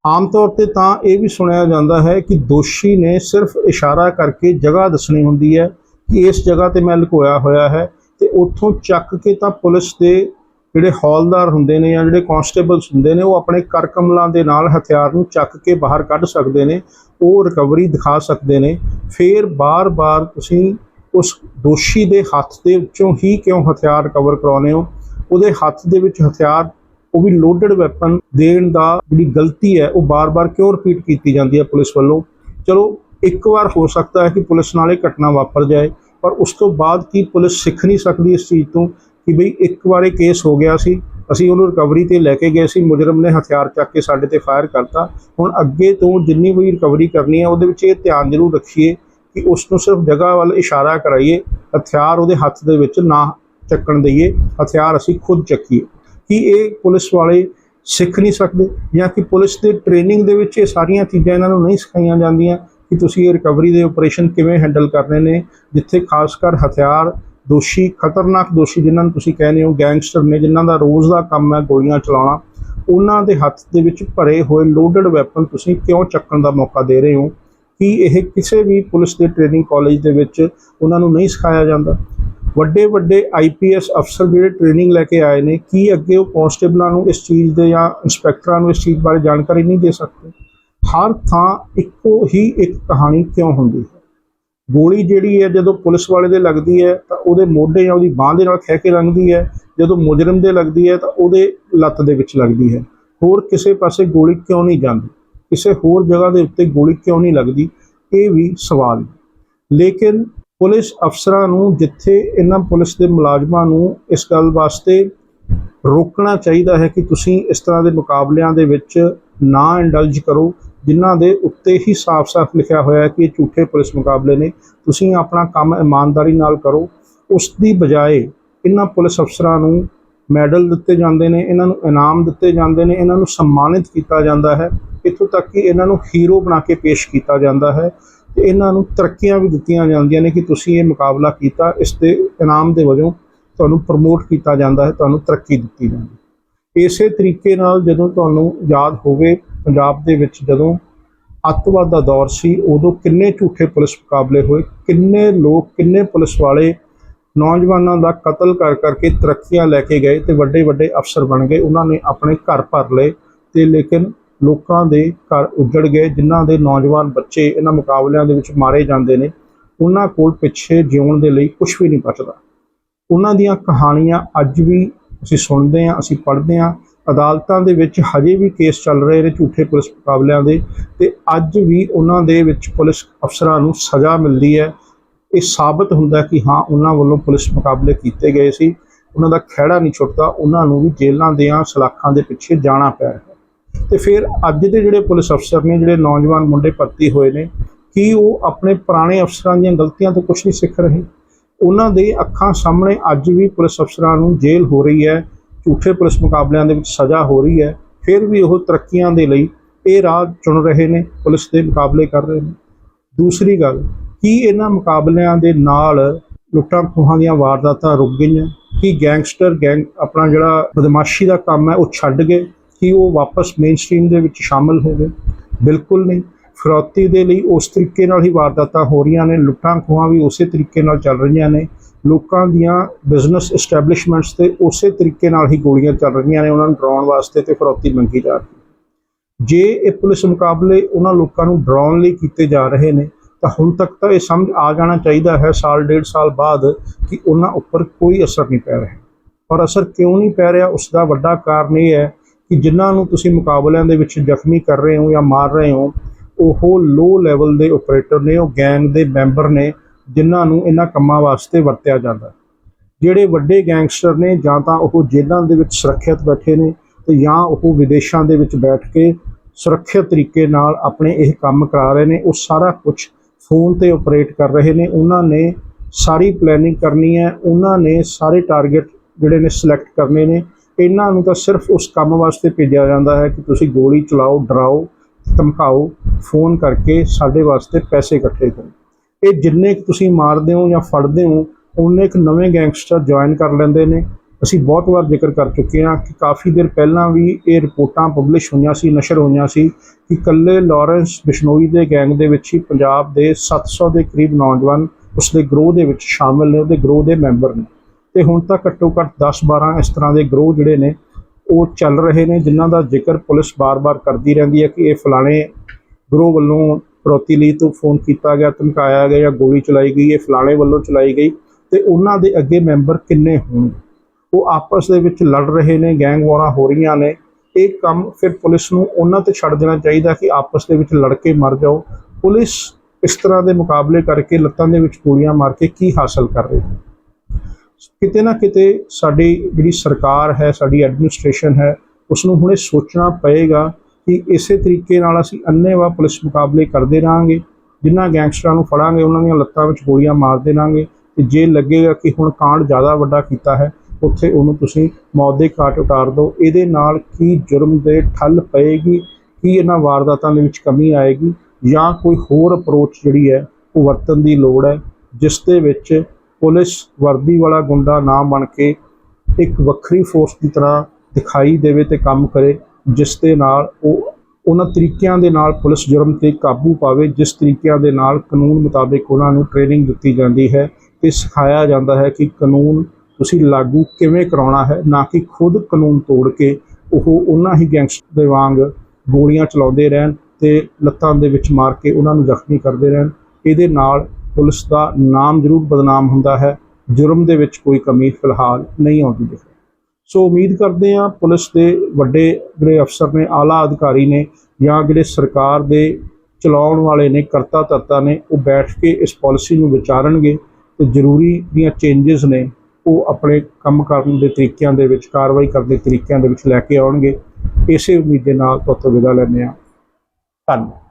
ਆਮ ਤੌਰ ਤੇ ਤਾਂ ਇਹ ਵੀ ਸੁਣਿਆ ਜਾਂਦਾ ਹੈ ਕਿ ਦੋਸ਼ੀ ਨੇ ਸਿਰਫ ਇਸ਼ਾਰਾ ਕਰਕੇ ਜਗ੍ਹਾ ਦੱਸਣੀ ਹੁੰਦੀ ਹੈ ਇਸ ਜਗ੍ਹਾ ਤੇ ਮੈਂ ਲੁਕੋਇਆ ਹੋਇਆ ਹੈ ਤੇ ਉੱਥੋਂ ਚੱਕ ਕੇ ਤਾਂ ਪੁਲਿਸ ਦੇ ਜਿਹੜੇ ਹੌਲਦਾਰ ਹੁੰਦੇ ਨੇ ਜਾਂ ਜਿਹੜੇ ਕਾਂਸਟੇਬਲਸ ਹੁੰਦੇ ਨੇ, ਉਹ ਆਪਣੇ ਕਰਕਮਲਾਂ ਦੇ ਨਾਲ ਹਥਿਆਰ ਨੂੰ ਚੱਕ ਕੇ ਬਾਹਰ ਕੱਢ ਸਕਦੇ ਨੇ, ਉਹ ਰਿਕਵਰੀ ਦਿਖਾ ਸਕਦੇ ਨੇ। ਫਿਰ ਬਾਰ-ਬਾਰ ਤੁਸੀਂ ਉਸ ਦੋਸ਼ੀ ਦੇ ਹੱਥ ਦੇ ਵਿੱਚੋਂ ਹੀ ਕਿਉਂ ਹਥਿਆਰ ਰਿਕਵਰ ਕਰਾਉਨੇ ਹੋ? ਉਹਦੇ ਹੱਥ ਦੇ ਵਿੱਚ ਹਥਿਆਰ, ਉਹ ਵੀ ਲੋਡਡ ਵੈਪਨ ਦੇਣ ਦਾ ਜਿਹੜੀ ਗਲਤੀ ਹੈ, ਉਹ ਬਾਰ-ਬਾਰ ਕਿਉਂ ਰਿਪੀਟ ਕੀਤੀ ਜਾਂਦੀ ਹੈ ਪੁਲਿਸ ਵੱਲੋਂ? ਚਲੋ ਇੱਕ ਵਾਰ ਹੋ ਸਕਦਾ ਹੈ ਕਿ ਪੁਲਿਸ ਨਾਲ ਇਹ ਘਟਨਾ ਵਾਪਰ ਜਾਏ, ਪਰ ਉਸ ਤੋਂ ਬਾਅਦ ਕੀ ਪੁਲਿਸ ਸਿੱਖ ਨਹੀਂ ਸਕਦੀ ਇਸ ਚੀਜ਼ ਤੋਂ ਕਿ ਬਈ ਇੱਕ ਵਾਰ ਇਹ ਕੇਸ ਹੋ ਗਿਆ ਸੀ, ਅਸੀਂ ਉਹਨੂੰ ਰਿਕਵਰੀ ਤੇ ਲੈ ਕੇ ਗਏ ਸੀ, ਮੁਜਰਮ ਨੇ ਹਥਿਆਰ ਚੱਕ ਕੇ ਸਾਡੇ ਤੇ ਫਾਇਰ ਕਰਤਾ। ਹੁਣ ਅੱਗੇ ਤੋਂ ਜਿੰਨੀ ਵੀ ਰਿਕਵਰੀ ਕਰਨੀ ਹੈ, ਉਹਦੇ ਵਿੱਚ ਇਹ ਧਿਆਨ ਜ਼ਰੂਰ ਰੱਖੀਏ ਕਿ ਉਸ ਨੂੰ ਸਿਰਫ ਜਗ੍ਹਾ ਵੱਲ ਇਸ਼ਾਰਾ ਕਰਾਈਏ, ਹਥਿਆਰ ਉਹਦੇ ਹੱਥ ਦੇ ਵਿੱਚ ਨਾ ਚੱਕਣ ਦਈਏ, ਹਥਿਆਰ ਅਸੀਂ ਖੁਦ ਚੱਕੀਏ। ਕਿ ਇਹ ਪੁਲਿਸ ਵਾਲੇ ਸਿੱਖ ਨਹੀਂ ਸਕਦੇ ਜਾਂ ਕਿ ਪੁਲਿਸ ਦੇ ਟ੍ਰੇਨਿੰਗ ਦੇ ਵਿੱਚ ਇਹ ਸਾਰੀਆਂ ਚੀਜ਼ਾਂ ਇਹਨਾਂ ਨੂੰ ਨਹੀਂ ਸਿਖਾਈਆਂ ਜਾਂਦੀਆਂ? ਕਿ ਤੁਸੀਂ ਇਹ ਰਿਕਵਰੀ ਦੇ ਆਪਰੇਸ਼ਨ ਕਿਵੇਂ ਹੈਂਡਲ ਕਰਨੇ ਨੇ, ਜਿੱਥੇ ਖਾਸ ਕਰ ਹਥਿਆਰ ਦੋਸ਼ੀ, ਖਤਰਨਾਕ ਦੋਸ਼ੀ ਜਿਨ੍ਹਾਂ ਨੂੰ ਤੁਸੀਂ ਕਹਿੰਦੇ ਹੋ ਗੈਂਗਸਟਰ ਨੇ, ਜਿਨ੍ਹਾਂ ਦਾ ਰੋਜ਼ ਦਾ ਕੰਮ ਹੈ ਗੋਲੀਆਂ ਚਲਾਉਣਾ, ਉਹਨਾਂ ਦੇ ਹੱਥ ਦੇ ਵਿੱਚ ਭਰੇ ਹੋਏ ਲੋਡਡ ਵੈਪਨ ਤੁਸੀਂ ਕਿਉਂ ਚੱਕਣ ਦਾ ਮੌਕਾ ਦੇ ਰਹੇ ਹੋ? ਕਿ ਇਹ ਕਿਸੇ ਵੀ ਪੁਲਿਸ ਦੇ ਟ੍ਰੇਨਿੰਗ ਕਾਲਜ ਦੇ ਵਿੱਚ ਉਹਨਾਂ ਨੂੰ ਨਹੀਂ ਸਿਖਾਇਆ ਜਾਂਦਾ? ਵੱਡੇ ਵੱਡੇ ਆਈਪੀਐਸ ਅਫਸਰ ਜਿਹੜੇ ਟ੍ਰੇਨਿੰਗ ਲੈ ਕੇ ਆਏ ਨੇ, ਕੀ ਅੱਗੇ ਉਹ ਕਾਂਸਟੇਬਲਾਂ ਨੂੰ ਇਸ ਚੀਜ਼ ਦੇ ਜਾਂ ਇੰਸਪੈਕਟਰਾਂ ਨੂੰ ਇਸ ਚੀਜ਼ ਬਾਰੇ ਜਾਣਕਾਰੀ ਨਹੀਂ ਦੇ ਸਕਦੇ? ਹਰ ਥਾਂ ਇੱਕੋ ਹੀ ਇੱਕ ਕਹਾਣੀ ਕਿਉਂ ਹੁੰਦੀ ਹੈ? ਗੋਲੀ ਜਿਹੜੀ ਹੈ, ਜਦੋਂ ਪੁਲਿਸ ਵਾਲੇ ਦੇ ਲੱਗਦੀ ਹੈ, ਤਾਂ ਉਹਦੇ ਮੋਢੇ ਜਾਂ ਉਹਦੀ ਬਾਹ ਦੇ ਨਾਲ ਖਹਿ ਕੇ ਲੰਘਦੀ ਹੈ। ਜਦੋਂ ਮੁਜਰਮ ਦੇ ਲੱਗਦੀ ਹੈ, ਤਾਂ ਉਹਦੇ ਲੱਤ ਦੇ ਵਿੱਚ ਲੱਗਦੀ ਹੈ। ਹੋਰ ਕਿਸੇ ਪਾਸੇ ਗੋਲੀ ਕਿਉਂ ਨਹੀਂ ਜਾਂਦੀ? ਕਿਸੇ ਹੋਰ ਜਗ੍ਹਾ ਦੇ ਉੱਤੇ ਗੋਲੀ ਕਿਉਂ ਨਹੀਂ ਲੱਗਦੀ? ਇਹ ਵੀ ਸਵਾਲ ਲੇਕਿਨ ਪੁਲਿਸ ਅਫਸਰਾਂ ਨੂੰ ਜਿੱਥੇ ਇਹਨਾਂ ਪੁਲਿਸ ਦੇ ਮੁਲਾਜ਼ਮਾਂ ਨੂੰ ਇਸ ਗੱਲ ਵਾਸਤੇ ਰੋਕਣਾ ਚਾਹੀਦਾ ਹੈ ਕਿ ਤੁਸੀਂ ਇਸ ਤਰ੍ਹਾਂ ਦੇ ਮੁਕਾਬਲਿਆਂ ਦੇ ਵਿੱਚ ਨਾ ਇੰਡਲਜ ਕਰੋ ਜਿਨ੍ਹਾਂ ਦੇ ਉੱਤੇ ਹੀ ਸਾਫ਼-ਸਾਫ਼ ਲਿਖਿਆ ਹੋਇਆ ਹੈ ਕਿ ਇਹ ਝੂਠੇ ਪੁਲਿਸ ਮੁਕਾਬਲੇ ਨੇ। ਤੁਸੀਂ ਆਪਣਾ ਕੰਮ ਇਮਾਨਦਾਰੀ ਨਾਲ ਕਰੋ। ਉਸ ਦੀ ਬਜਾਏ ਇਹਨਾਂ ਪੁਲਿਸ ਅਫਸਰਾਂ ਨੂੰ ਮੈਡਲ ਦਿੱਤੇ ਜਾਂਦੇ ਨੇ ਇਹਨਾਂ ਨੂੰ ਇਨਾਮ ਦਿੱਤੇ ਜਾਂਦੇ ਨੇ ਇਹਨਾਂ ਨੂੰ ਸਨਮਾਨਿਤ ਕੀਤਾ ਜਾਂਦਾ ਹੈ। ਇੱਥੋਂ ਤੱਕ ਕਿ ਇਹਨਾਂ ਨੂੰ ਹੀਰੋ ਬਣਾ ਕੇ ਪੇਸ਼ ਕੀਤਾ ਜਾਂਦਾ ਹੈ ਤੇ ਇਹਨਾਂ ਨੂੰ ਤਰੱਕੀਆਂ ਵੀ ਦਿੱਤੀਆਂ ਜਾਂਦੀਆਂ ਨੇ ਕਿ ਤੁਸੀਂ ਇਹ ਮੁਕਾਬਲਾ ਕੀਤਾ, ਇਸ ਦੇ ਇਨਾਮ ਦੇ ਵਜੋਂ ਤੁਹਾਨੂੰ ਪ੍ਰਮੋਟ ਕੀਤਾ ਜਾਂਦਾ ਹੈ, ਤੁਹਾਨੂੰ ਤਰੱਕੀ ਦਿੱਤੀ ਜਾਂਦੀ ਹੈ। ਇਸੇ ਤਰੀਕੇ ਨਾਲ ਜਦੋਂ ਤੁਹਾਨੂੰ ਯਾਦ ਹੋਵੇ ਪੰਜਾਬ ਦੇ ਵਿੱਚ ਜਦੋਂ ਅੱਤਵਾਦ ਦਾ ਦੌਰ ਸੀ, ਉਦੋਂ ਕਿੰਨੇ ਝੂਠੇ ਪੁਲਿਸ ਮੁਕਾਬਲੇ ਹੋਏ, ਕਿੰਨੇ ਲੋਕ, ਕਿੰਨੇ ਪੁਲਿਸ ਵਾਲੇ ਨੌਜਵਾਨਾਂ ਦਾ ਕਤਲ ਕਰ ਕਰਕੇ ਤਰੱਕੀਆਂ ਲੈ ਕੇ ਗਏ ਤੇ ਵੱਡੇ ਵੱਡੇ ਅਫਸਰ ਬਣ ਗਏ। ਉਹਨਾਂ ਨੇ ਆਪਣੇ ਘਰ ਭਰ ਲਏ ਤੇ ਲੇਕਿਨ ਲੋਕਾਂ ਦੇ ਘਰ ਉੱਜੜ ਗਏ, ਜਿਨ੍ਹਾਂ ਦੇ ਨੌਜਵਾਨ ਬੱਚੇ ਇਹਨਾਂ ਮੁਕਾਬਲਿਆਂ ਦੇ ਵਿੱਚ ਮਾਰੇ ਜਾਂਦੇ ਨੇ। ਉਹਨਾਂ ਕੋਲ ਪਿੱਛੇ ਜਿਉਣ ਦੇ ਲਈ ਕੁਝ ਵੀ ਨਹੀਂ ਬਚਦਾ। ਉਹਨਾਂ ਦੀਆਂ ਕਹਾਣੀਆਂ ਅੱਜ ਵੀ ਅਸੀਂ ਸੁਣਦੇ ਹਾਂ, ਅਸੀਂ ਪੜ੍ਹਦੇ ਹਾਂ। ਅਦਾਲਤਾਂ ਦੇ ਵਿੱਚ ਹਜੇ ਵੀ ਕੇਸ ਚੱਲ ਰਹੇ ਨੇ ਝੂਠੇ ਪੁਲਿਸ ਮੁਕਾਬਲਿਆਂ ਦੇ ਤੇ ਅੱਜ ਵੀ ਉਹਨਾਂ ਦੇ ਵਿੱਚ ਪੁਲਿਸ ਅਫਸਰਾਂ ਨੂੰ ਸਜ਼ਾ ਮਿਲਦੀ ਹੈ। ਇਹ ਸਾਬਤ ਹੁੰਦਾ ਕਿ ਹਾਂ, ਉਹਨਾਂ ਵੱਲੋਂ ਪੁਲਿਸ ਮੁਕਾਬਲੇ ਕੀਤੇ ਗਏ ਸੀ। ਉਹਨਾਂ ਦਾ ਖਹਿੜਾ ਨਹੀਂ ਛੁੱਟਦਾ, ਉਹਨਾਂ ਨੂੰ ਵੀ ਜੇਲ੍ਹਾਂ ਦੀਆਂ ਸਲਾਖਾਂ ਦੇ ਪਿੱਛੇ ਜਾਣਾ ਪੈ ਰਿਹਾ ਤੇ ਫਿਰ ਅੱਜ ਦੇ ਜਿਹੜੇ ਪੁਲਿਸ ਅਫਸਰ ਨੇ, ਜਿਹੜੇ ਨੌਜਵਾਨ ਮੁੰਡੇ ਭਰਤੀ ਹੋਏ ਨੇ, ਕੀ ਉਹ ਆਪਣੇ ਪੁਰਾਣੇ ਅਫਸਰਾਂ ਦੀਆਂ ਗਲਤੀਆਂ ਤੋਂ ਕੁਝ ਨਹੀਂ ਸਿੱਖ ਰਹੇ? ਉਹਨਾਂ ਦੇ ਅੱਖਾਂ ਸਾਹਮਣੇ ਅੱਜ ਵੀ ਪੁਲਿਸ ਅਫਸਰਾਂ ਨੂੰ ਜੇਲ੍ਹ ਹੋ ਰਹੀ ਹੈ। ਝੂਠੇ ਪੁਲਿਸ ਮੁਕਾਬਲਿਆਂ ਦੇ ਵਿੱਚ ਸਜ਼ਾ ਹੋ ਰਹੀ ਹੈ, ਫਿਰ ਵੀ ਉਹ ਤਰੱਕੀਆਂ ਦੇ ਲਈ ਇਹ ਰਾਹ ਚੁਣ ਰਹੇ ਨੇ, ਪੁਲਿਸ ਦੇ ਮੁਕਾਬਲੇ ਕਰ ਰਹੇ ਨੇ। ਦੂਸਰੀ ਗੱਲ, ਕੀ ਇਹਨਾਂ ਮੁਕਾਬਲਿਆਂ ਦੇ ਨਾਲ ਲੁੱਟਾਂ ਖੋਹਾਂ ਦੀਆਂ ਵਾਰਦਾਤਾਂ ਰੁਕ ਗਈਆਂ? ਕੀ ਗੈਂਗਸਟਰ ਗੈਂਗ ਆਪਣਾ ਜਿਹੜਾ ਬਦਮਾਸ਼ੀ ਦਾ ਕੰਮ ਹੈ ਉਹ ਛੱਡ ਗਏ? ਕੀ ਉਹ ਵਾਪਸ ਮੇਨ ਮੇਨਸਟ੍ਰੀਮ ਦੇ ਵਿੱਚ ਸ਼ਾਮਲ ਹੋ ਗਏ? ਬਿਲਕੁਲ ਨਹੀਂ। ਫਿਰੌਤੀ ਦੇ ਲਈ ਉਸ ਤਰੀਕੇ ਨਾਲ ਹੀ ਵਾਰਦਾਤਾਂ ਹੋ ਰਹੀਆਂ ਨੇ, ਲੁੱਟਾਂ ਖੋਹਾਂ ਵੀ ਉਸੇ ਤਰੀਕੇ ਨਾਲ ਚੱਲ ਰਹੀਆਂ ਨੇ। ਲੋਕਾਂ ਦੀਆਂ ਬਿਜ਼ਨਸ ਐਸਟੈਬਲਿਸ਼ਮੈਂਟਸ ਤੇ ਉਸੇ ਤਰੀਕੇ ਨਾਲ ਹੀ ਗੋਲੀਆਂ ਚੱਲ ਰਹੀਆਂ ਨੇ, ਉਹਨਾਂ ਨੂੰ ਡਰਾਉਣ ਵਾਸਤੇ ਤੇ ਫਿਰੌਤੀ ਮੰਗੀ ਜਾ ਰਹੀ ਜੇ ਇਹ ਪੁਲਿਸ ਮੁਕਾਬਲੇ ਉਹਨਾਂ ਲੋਕਾਂ ਨੂੰ ਡਰਾਉਣ ਲਈ ਕੀਤੇ ਜਾ ਰਹੇ ਨੇ, ਤਾਂ ਹੁਣ ਤੱਕ ਤਾਂ ਇਹ ਸਮਝ ਆ ਜਾਣਾ ਚਾਹੀਦਾ ਹੈ, ਸਾਲ, ਡੇਢ ਸਾਲ ਬਾਅਦ ਕਿ ਉਹਨਾਂ ਉੱਪਰ ਕੋਈ ਅਸਰ ਨਹੀਂ ਪੈ ਰਿਹਾ। ਔਰ ਅਸਰ ਕਿਉਂ ਨਹੀਂ ਪੈ ਰਿਹਾ ਉਸ ਦਾ ਵੱਡਾ ਕਾਰਨ ਇਹ ਹੈ ਕਿ ਜਿਨ੍ਹਾਂ ਨੂੰ ਤੁਸੀਂ ਮੁਕਾਬਲਿਆਂ ਦੇ ਵਿੱਚ ਜ਼ਖਮੀ ਕਰ ਰਹੇ ਹੋ ਜਾਂ ਮਾਰ ਰਹੇ ਹੋ, ਉਹ ਲੋ ਲੈਵਲ ਦੇ ਆਪਰੇਟਰ ਨੇ, ਉਹ ਗੈਂਗ ਦੇ ਮੈਂਬਰ ਨੇ ਜਿਨ੍ਹਾਂ ਨੂੰ ਇਹਨਾਂ ਕੰਮਾਂ ਵਾਸਤੇ ਵਰਤਿਆ ਜਾਂਦਾ ਜਿਹੜੇ ਵੱਡੇ ਗੈਂਗਸਟਰ ਨੇ ਜਾਂ ਤਾਂ ਉਹ ਜੇਲ੍ਹਾਂ ਦੇ ਵਿੱਚ ਸੁਰੱਖਿਅਤ ਬੈਠੇ ਨੇ ਤੇ ਜਾਂ ਉਹ ਵਿਦੇਸ਼ਾਂ ਦੇ ਵਿੱਚ ਬੈਠ ਕੇ ਸੁਰੱਖਿਅਤ ਤਰੀਕੇ ਨਾਲ ਆਪਣੇ ਇਹ ਕੰਮ ਕਰਾ ਰਹੇ ਨੇ, ਉਹ ਸਾਰਾ ਕੁਝ ਫੋਨ ਤੇ ਆਪਰੇਟ ਕਰ ਰਹੇ ਨੇ। ਉਹਨਾਂ ਨੇ ਸਾਰੀ ਪਲੈਨਿੰਗ ਕਰਨੀ ਹੈ, ਉਹਨਾਂ ਨੇ ਸਾਰੇ ਟਾਰਗੇਟ ਜਿਹੜੇ ਨੇ ਸਿਲੈਕਟ ਕਰਨੇ ਨੇ। ਇਹਨਾਂ ਨੂੰ ਤਾਂ ਸਿਰਫ ਉਸ ਕੰਮ ਵਾਸਤੇ ਭੇਜਿਆ ਜਾਂਦਾ ਹੈ ਕਿ ਤੁਸੀਂ ਗੋਲੀ ਚਲਾਓ, ਡਰਾਓ, ਧਮਕਾਓ, ਫੋਨ ਕਰਕੇ ਸਾਡੇ ਵਾਸਤੇ ਪੈਸੇ ਇਕੱਠੇ ਕਰੋ। ਇਹ ਜਿੰਨੇ ਕੁ ਤੁਸੀਂ ਮਾਰਦੇ ਹੋ ਜਾਂ ਫੜਦੇ ਹੋ, ਉਹਨੇ ਇੱਕ ਨਵੇਂ ਗੈਂਗਸਟਰ ਜੁਆਇਨ ਕਰ ਲੈਂਦੇ ਨੇ। ਅਸੀਂ ਬਹੁਤ ਵਾਰ ਜ਼ਿਕਰ ਕਰ ਚੁੱਕੇ ਹਾਂ ਕਿ ਕਾਫੀ ਦੇਰ ਪਹਿਲਾਂ ਵੀ ਇਹ ਰਿਪੋਰਟਾਂ ਪਬਲਿਸ਼ ਹੋਈਆਂ ਸੀ, ਨਸ਼ਰ ਹੋਈਆਂ ਸੀ ਕਿ ਕੱਲੇ ਲਾਰੈਂਸ ਬਿਸ਼ਨੋਈ ਦੇ ਗੈਂਗ ਦੇ ਵਿੱਚ ਹੀ ਪੰਜਾਬ ਦੇ 700 ਦੇ ਕਰੀਬ ਨੌਜਵਾਨ ਉਸ ਦੇ ਗਰੋਹ ਦੇ ਵਿੱਚ ਸ਼ਾਮਿਲ ਨੇ, ਉਹਦੇ ਗਰੋਹ ਦੇ ਮੈਂਬਰ ਨੇ। ਤੇ ਹੁਣ ਤੱਕ ਘੱਟੋ ਘੱਟ 10-12 ਇਸ ਤਰ੍ਹਾਂ ਦੇ ਗਰੋਹ ਜਿਹੜੇ ਨੇ, ਉਹ ਚੱਲ ਰਹੇ ਨੇ, ਜਿਨ੍ਹਾਂ ਦਾ ਜ਼ਿਕਰ ਪੁਲਿਸ ਬਾਰ-ਬਾਰ ਕਰਦੀ ਰਹਿੰਦੀ ਹੈ ਕਿ ਇਹ ਫਲਾਣੇ ਗਰੋਹ ਵੱਲੋਂ ਪ੍ਰੋਤੀ ਲਈ ਤੋਂ ਫੋਨ ਕੀਤਾ ਗਿਆ, ਧਮਕਾਇਆ ਗਿਆ ਜਾਂ ਗੋਲੀ ਚਲਾਈ ਗਈ, ਇਹ ਫਲਾਣੇ ਵੱਲੋਂ ਚਲਾਈ ਗਈ ਤੇ ਉਹਨਾਂ ਦੇ ਅੱਗੇ ਮੈਂਬਰ ਕਿੰਨੇ ਹੋਣ? ਉਹ ਆਪਸ ਦੇ ਵਿੱਚ ਲੜ ਰਹੇ ਨੇ, ਗੈਂਗ ਵਾਰਾਂ ਹੋ ਰਹੀਆਂ ਨੇ। ਇਹ ਕੰਮ ਫਿਰ ਪੁਲਿਸ ਨੂੰ ਉਹਨਾਂ ਤੇ ਛੱਡ ਦੇਣਾ ਚਾਹੀਦਾ ਕਿ ਆਪਸ ਦੇ ਵਿੱਚ ਲੜ ਕੇ ਮਰ ਜਾਓ। ਪੁਲਿਸ ਇਸ ਤਰ੍ਹਾਂ ਦੇ ਮੁਕਾਬਲੇ ਕਰਕੇ ਲੱਤਾਂ ਦੇ ਵਿੱਚ ਗੋਲੀਆਂ ਮਾਰ ਕੇ ਕੀ ਹਾਸਲ ਕਰ ਰਹੀ ਹੈ? ਕਿਤੇ ਨਾ ਕਿਤੇ ਸਾਡੀ ਜਿਹੜੀ ਸਰਕਾਰ ਹੈ, ਸਾਡੀ ਐਡਮਿਨਿਸਟ੍ਰੇਸ਼ਨ ਹੈ ਉਸ ਨੂੰ ਹੁਣੇ ਸੋਚਣਾ ਪਏਗਾ ਕਿ ਇਸੇ ਤਰੀਕੇ ਨਾਲ ਅਸੀਂ ਅੰਨ੍ਹੇਵਾਹ ਪੁਲਿਸ ਮੁਕਾਬਲੇ ਕਰਦੇ ਰਹਾਂਗੇ ਜਿਨ੍ਹਾਂ ਗੈਂਗਸਟਰਾਂ ਨੂੰ ਫੜਾਂਗੇ, ਉਹਨਾਂ ਦੀਆਂ ਲੱਤਾਂ ਵਿੱਚ ਗੋਲੀਆਂ ਮਾਰਦੇ ਰਹਾਂਗੇ, ਤੇ ਜੇ ਲੱਗੇਗਾ ਕਿ ਹੁਣ ਕਾਂਡ ਜ਼ਿਆਦਾ ਵੱਡਾ ਕੀਤਾ ਹੈ, ਉੱਥੇ ਉਹਨੂੰ ਤੁਸੀਂ ਮੌਤ ਦੇ ਘਾਟ ਉਤਾਰ ਦਿਓ। ਇਹਦੇ ਨਾਲ ਕੀ ਜੁਰਮ ਦੇ ਠੱਲ ਪਏਗੀ, ਕੀ ਇਹਨਾਂ ਵਾਰਦਾਤਾਂ ਦੇ ਵਿੱਚ ਕਮੀ ਆਏਗੀ, ਜਾਂ ਕੋਈ ਹੋਰ ਅਪਰੋਚ ਜਿਹੜੀ ਹੈ, ਉਹ ਵਰਤਣ ਦੀ ਲੋੜ ਹੈ, ਜਿਸ ਦੇ ਵਿੱਚ ਪੁਲਿਸ ਵਰਦੀ ਵਾਲਾ ਗੁੰਡਾ ਨਾ ਬਣ ਕੇ ਇੱਕ ਵੱਖਰੀ ਫੋਰਸ ਦੀ ਤਰ੍ਹਾਂ ਦਿਖਾਈ ਦੇਵੇ ਤੇ ਕੰਮ ਕਰੇ। ਜਿਸ ਦੇ ਨਾਲ ਉਹ ਉਹਨਾਂ ਤਰੀਕਿਆਂ ਦੇ ਨਾਲ ਪੁਲਿਸ ਜੁਰਮ ਤੇ ਕਾਬੂ ਪਾਵੇ, ਜਿਸ ਤਰੀਕਿਆਂ ਦੇ ਨਾਲ ਕਾਨੂੰਨ ਮੁਤਾਬਿਕ ਉਹਨਾਂ ਨੂੰ ਟ੍ਰੇਨਿੰਗ ਦਿੱਤੀ ਜਾਂਦੀ ਹੈ ਤੇ ਸਿਖਾਇਆ ਜਾਂਦਾ ਹੈ ਕਿ ਕਾਨੂੰਨ ਤੁਸੀਂ ਲਾਗੂ ਕਿਵੇਂ ਕਰਾਉਣਾ ਹੈ, ਨਾ ਕਿ ਖੁਦ ਕਾਨੂੰਨ ਤੋੜ ਕੇ ਉਹ ਉਹਨਾਂ ਹੀ ਗੈਂਗਸਟਰ ਦੇ ਵਾਂਗ ਗੋਲੀਆਂ ਚਲਾਉਂਦੇ ਰਹਿਣ ਤੇ ਲੱਤਾਂ ਦੇ ਵਿੱਚ ਮਾਰ ਕੇ ਉਹਨਾਂ ਨੂੰ ਜ਼ਖਮੀ ਕਰਦੇ ਰਹਿਣ। ਇਹਦੇ ਨਾਲ ਪੁਲਿਸ ਦਾ ਨਾਮ ਜ਼ਰੂਰ ਬਦਨਾਮ ਹੁੰਦਾ ਹੈ, ਜੁਰਮ ਦੇ ਵਿੱਚ ਕੋਈ ਕਮੀ ਫਿਲਹਾਲ ਨਹੀਂ ਆਉਂਦੀ ਦਿਖ ਸੋ ਉਮੀਦ ਕਰਦੇ ਹਾਂ ਪੁਲਿਸ ਦੇ ਵੱਡੇ ਜਿਹੜੇ ਅਫਸਰ ਨੇ, ਆਲਾ ਅਧਿਕਾਰੀ ਨੇ ਜਾਂ ਜਿਹੜੇ ਸਰਕਾਰ ਦੇ ਚਲਾਉਣ ਵਾਲੇ ਨੇ, ਕਰਤਾ ਧਰਤਾ ਨੇ, ਉਹ ਬੈਠ ਕੇ ਇਸ ਪਾਲਿਸੀ ਨੂੰ ਵਿਚਾਰਨਗੇ ਤੇ ਜ਼ਰੂਰੀ ਦੀਆਂ ਚੇਂਜਸ ਨੇ, ਉਹ ਆਪਣੇ ਕੰਮ ਕਰਨ ਦੇ ਤਰੀਕਿਆਂ ਦੇ ਵਿੱਚ, ਕਾਰਵਾਈ ਕਰਨ ਦੇ ਤਰੀਕਿਆਂ ਦੇ ਵਿੱਚ ਲੈ ਕੇ ਆਉਣਗੇ। ਇਸੇ ਉਮੀਦ ਦੇ ਨਾਲ ਤੁਹਾਤੋਂ ਵਿਦਾ ਲੈਂਦੇ ਹਾਂ। ਧੰਨਵਾਦ।